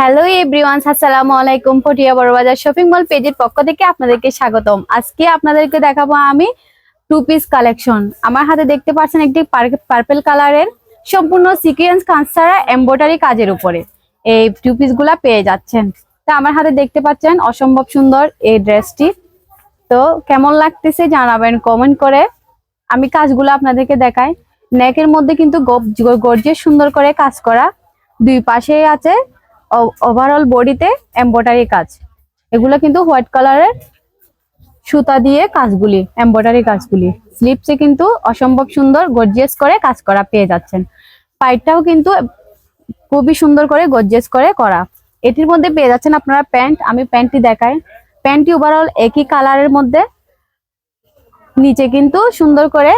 Hello everyone, আসসালামু আলাইকুম। Patiya Burrabazar shopping mall পেজের পক্ষ থেকে আপনাদেরকে স্বাগতম। আজকে আপনাদেরকে দেখাবো আমি টু পিস কালেকশন আমার হাতে দেখতে পাচ্ছেন একটি পার্পল কালারের সম্পূর্ণ সিকুয়েন্স কাঁচসারা এমব্রয়ডারি কাজের উপরে। এই টু পিসগুলা পেয়ে যাচ্ছেন। তা আমার হাতে দেখতে পাচ্ছেন অসম্ভব সুন্দর এই ড্রেসটি তো কেমন লাগতেছে জানাবেন কমেন্ট করে। আমি কাজগুলো আপনাদেরকে দেখাই। নেকের মধ্যে কিন্তু গর্জে সুন্দর করে কাজ করা। দুই পাশে আছে ওভারঅল বডিতে এমব্রয়ডারি কাজ। এগুলো কিন্তু হোয়াইট কালারের সুতা দিয়ে কাজগুলি এমব্রয়ডারি কাজগুলি। স্লিপসে কিন্তু অসম্ভব সুন্দর গর্জিয়াস করে কাজ করা পেয়ে যাচ্ছেন। পাইটটাও কিন্তু খুবই সুন্দর করে গর্জিয়াস করে করা। এটির মধ্যে পেয়ে যাচ্ছেন আপনারা প্যান্ট, আমি প্যান্টটি দেখাই। প্যান্টটি ওভারঅল একই কালারের মধ্যে, নিচে কিন্তু সুন্দর করে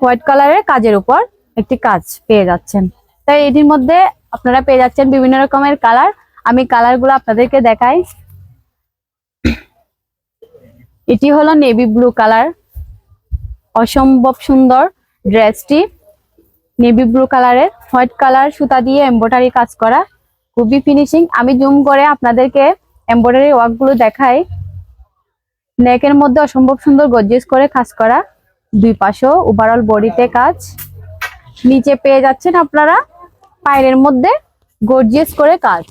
হোয়াইট কালারের কাজের উপর একটি কাজ পেয়ে যাচ্ছেন। তাই এটির মধ্যে আপনারা পেয়ে যাচ্ছেন বিভিন্ন রকমের কালার। আমি কালারগুলো আপনাদেরকে দেখাই। এটি হলো নেভি ব্লু কালার। অসম্ভব সুন্দর ড্রেসটি। নেভি ব্লু কালারের। হোয়াইট কালার সুতা দিয়ে এম্ব্রয়ডারি কাজ করা। খুবই ফিনিশিং। আমি জুম করে আপনাদেরকে এম্ব্রয়ডারি ওয়ার্কগুলো দেখাই। নেকের মধ্যে অসম্ভব সুন্দর গর্জিয়াস করে কাজ করা। দুই পাশেও ওভারঅল বডিতে কাজ। নিচে পেয়ে যাচ্ছেন আপনারা পায়ের মধ্যে গর্জিয়াস করে কাজ।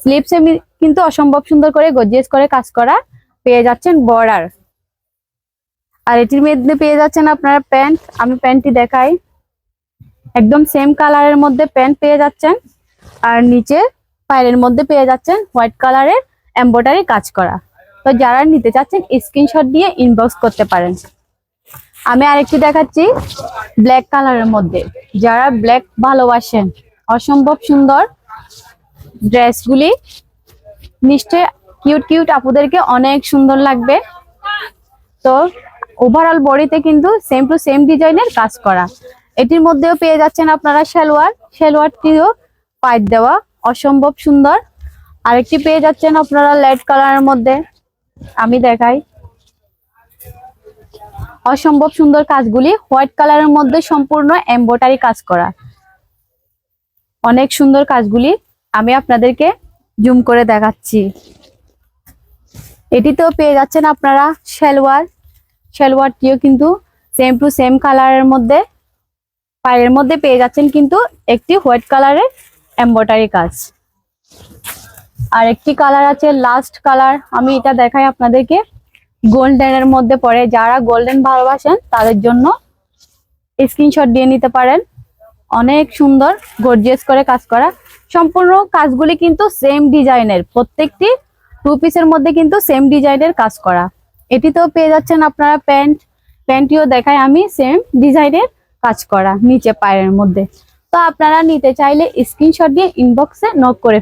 স্লিপসে কিন্তু অসম্ভব সুন্দর করে গর্জিয়াস করে কাজ করা পেয়ে যাচ্ছেন বর্ডার আর এটির মধ্যে পেয়ে যাচ্ছেন আপনারা প্যান্ট আমি প্যান্টটি দেখাই। একদম সেম কালারের মধ্যে প্যান্ট পেয়ে যাচ্ছেন। আর নিচে পায়ের মধ্যে পেয়ে যাচ্ছেন হোয়াইট কালারের এম্ব্রয়ডারি কাজ করা। তো যারা নিতে চাচ্ছেন স্ক্রিনশট দিয়ে ইনবক্স করতে পারেন। আমি আরেকটি দেখাচ্ছি ব্ল্যাক কালারের মধ্যে। যারা ব্ল্যাক ভালোবাসেন, অসম্ভব সুন্দর ড্রেসগুলি, নিশ্চয় কিউট কিউট আপুদেরকে অনেক সুন্দর লাগবে। তো ওভারঅল বডিতে কিন্তু সেম টু সেম ডিজাইনের কাজ করা। এটির মধ্যেও পেয়ে যাচ্ছেন আপনারা সালোয়ার। সালোয়ারটিও পাইপ দেওয়া, অসম্ভব সুন্দর। আরেকটি পেয়ে যাচ্ছেন আপনারা লাইট কালারের মধ্যে। আমি দেখাই। অসম্ভব সুন্দর কাজগুলি হোয়াইট কালারের মধ্যে সম্পূর্ণ এমব্রয়ডারি কাজ করা। অনেক সুন্দর কাজগুলি আমি আপনাদেরকে জুম করে দেখাচ্ছি। এটিতেও পেয়ে যাচ্ছেন আপনারা সালোয়ার। সালোয়ারটিও কিন্তু সেম টু সেম কালারের মধ্যে, পায়ের মধ্যে পেয়ে যাচ্ছেন কিন্তু একটি হোয়াইট কালারের এমব্রয়ডারি কাজ। আর একটি কালার আছে লাস্ট কালার আমি এটা দেখাই আপনাদেরকে। গোল্ডেনের মধ্যে পড়ে। যারা গোল্ডেন ভালোবাসেন, তাদের জন্য স্ক্রিনশট দিয়ে নিতে পারেন। অনেক সুন্দর গর্জিয়াস করে কাজ করা। সম্পূর্ণ কাজগুলি কিন্তু সেম ডিজাইনের প্রত্যেকটি টু পিসের মধ্যে কিন্তু সেম ডিজাইনের কাজ করা। এটিতেও পেয়ে যাচ্ছেন আপনারা প্যান্ট। প্যান্টটিও দেখায় আমি সেম ডিজাইনের কাজ করা, নিচে পায়ের মধ্যে। তো আপনারা নিতে চাইলে স্ক্রিনশট দিয়ে ইনবক্সে নক করে